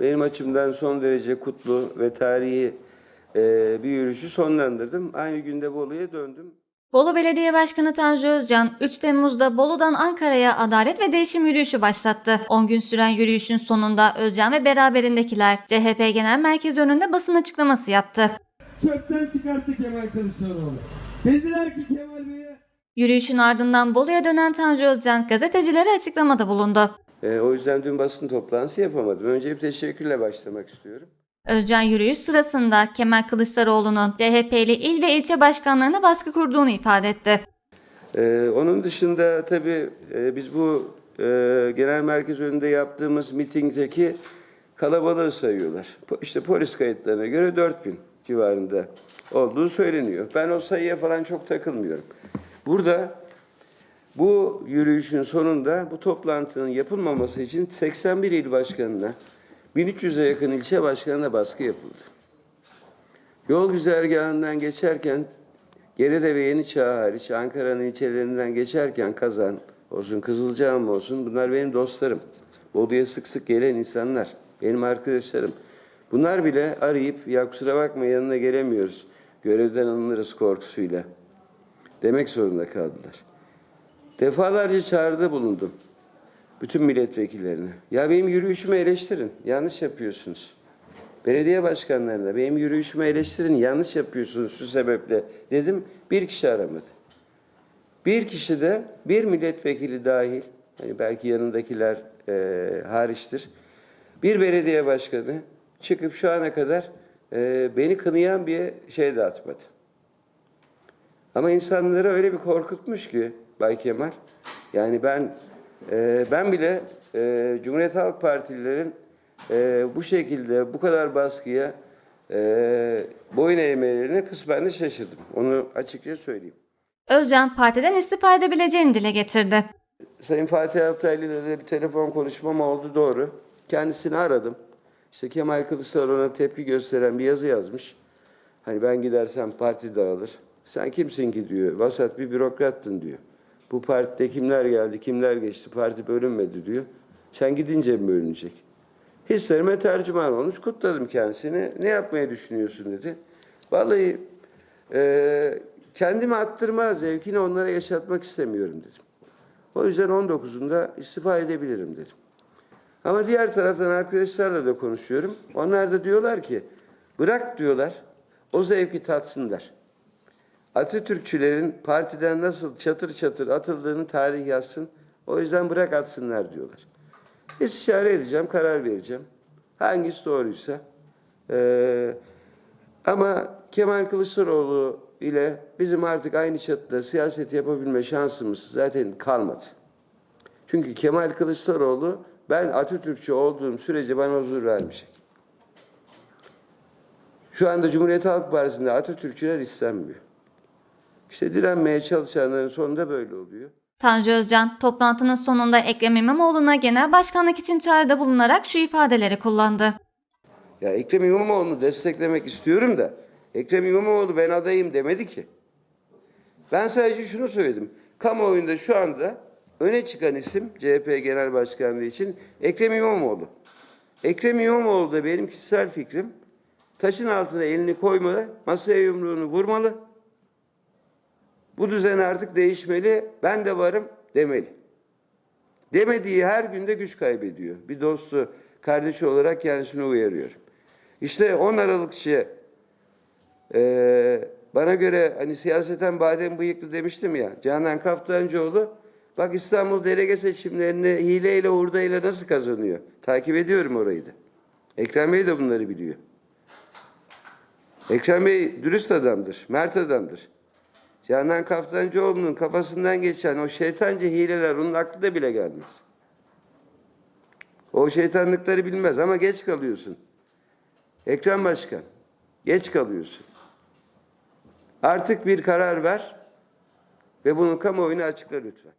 benim açımdan son derece kutlu ve tarihi e, bir yürüyüşü sonlandırdım. Aynı günde Bolu'ya döndüm. Bolu Belediye Başkanı Tanju Özcan, 3 Temmuz'da Bolu'dan Ankara'ya adalet ve değişim yürüyüşü başlattı. 10 gün süren yürüyüşün sonunda Özcan ve beraberindekiler CHP Genel Merkezi önünde basın açıklaması yaptı. çöpten çıkarttı Kemal Kılıçdaroğlu. Dediler ki Kemal Bey'e Yürüyüşün ardından Bolu'ya dönen Tanju Özcan gazetecilere açıklamada bulundu. E, o yüzden dün basın toplantısı yapamadım. Önce bir teşekkürle başlamak istiyorum. Özcan yürüyüş sırasında Kemal Kılıçdaroğlu'nun CHP'li il ve ilçe başkanlarına baskı kurduğunu ifade etti. Ee, onun dışında tabii e, biz bu e, genel merkez önünde yaptığımız mitingdeki kalabalığı sayıyorlar. Po- İşte polis kayıtlarına göre 4000 civarında olduğu söyleniyor. Ben o sayıya falan çok takılmıyorum. Burada bu yürüyüşün sonunda bu toplantının yapılmaması için 81 il başkanına 1300'e yakın ilçe başkanına baskı yapıldı. Yol güzergahından geçerken Geride ve Yeni Çağ hariç Ankara'nın ilçelerinden geçerken Kazan olsun, Kızılcahamam olsun bunlar benim dostlarım. Bolu'ya sık sık gelen insanlar, benim arkadaşlarım. Bunlar bile arayıp ya kusura bakma yanına gelemiyoruz. Görevden alınırız korkusuyla. Demek zorunda kaldılar. Defalarca çağrıda bulundum. Bütün milletvekillerine. Ya benim yürüyüşümü eleştirin. Yanlış yapıyorsunuz. Belediye başkanlarına benim yürüyüşümü eleştirin. Yanlış yapıyorsunuz şu sebeple dedim. Bir kişi aramadı. Bir kişi de bir milletvekili dahil, hani belki yanındakiler eee hariçtir. Bir belediye başkanı çıkıp şu ana kadar eee, beni kınayan bir şey de atmadı. Ama insanları öyle bir korkutmuş ki Bay Kemal. Yani ben e, ben bile e, Cumhuriyet Halk Partililerin e, bu şekilde bu kadar baskıya e, boyun eğmelerine kısmen de şaşırdım. Onu açıkça söyleyeyim. Özcan partiden istifa edebileceğini dile getirdi. Sayın Fatih Altaylı ile de bir telefon konuşmam oldu doğru. Kendisini aradım. İşte Kemal Kılıçdaroğlu'na tepki gösteren bir yazı yazmış. Hani ben gidersem parti dağılır. Sen kimsin ki diyor. Vasat bir bürokrattın diyor. Bu partide kimler geldi, kimler geçti, parti bölünmedi diyor. Sen gidince mi bölünecek? Hislerime tercüman olmuş. Kutladım kendisini. Ne yapmayı düşünüyorsun dedi. Vallahi e, kendimi attırma zevkini onlara yaşatmak istemiyorum dedim. O yüzden 19'unda istifa edebilirim dedim. Ama diğer taraftan arkadaşlarla da konuşuyorum. Onlar da diyorlar ki bırak diyorlar o zevki tatsınlar. Atatürkçülerin partiden nasıl çatır çatır atıldığını tarih yazsın. O yüzden bırak atsınlar diyorlar. İstişare edeceğim, karar vereceğim. Hangisi doğruysa. Ee, ama Kemal Kılıçdaroğlu ile bizim artık aynı çatıda siyaset yapabilme şansımız zaten kalmadı. Çünkü Kemal Kılıçdaroğlu ben Atatürkçü olduğum sürece bana huzur vermeyecek. Şu anda Cumhuriyet Halk Partisi'nde Atatürkçüler istenmiyor. İşte direnmeye çalışanların sonunda böyle oluyor. Tanju Özcan toplantının sonunda Ekrem İmamoğlu'na genel başkanlık için çağrıda bulunarak şu ifadeleri kullandı. Ya Ekrem İmamoğlu'nu desteklemek istiyorum da Ekrem İmamoğlu ben adayım demedi ki. Ben sadece şunu söyledim. Kamuoyunda şu anda öne çıkan isim CHP Genel Başkanlığı için Ekrem İmamoğlu. Ekrem İmamoğlu da benim kişisel fikrim taşın altına elini koymalı, masaya yumruğunu vurmalı. Bu düzen artık değişmeli, ben de varım demeli. Demediği her günde güç kaybediyor. Bir dostu, kardeşi olarak kendisini uyarıyorum. İşte 10 Aralıkçı e, bana göre hani siyaseten badem bıyıklı demiştim ya. Canan Kaftancıoğlu bak İstanbul delege seçimlerini hileyle hurdayla nasıl kazanıyor? Takip ediyorum orayı da. Ekrem Bey de bunları biliyor. Ekrem Bey dürüst adamdır, mert adamdır. Canan Kaftancıoğlu'nun kafasından geçen o şeytanca hileler onun aklına bile gelmez. O şeytanlıkları bilmez ama geç kalıyorsun. Ekrem Başkan, geç kalıyorsun. Artık bir karar ver ve bunun kamuoyuna açıkla lütfen.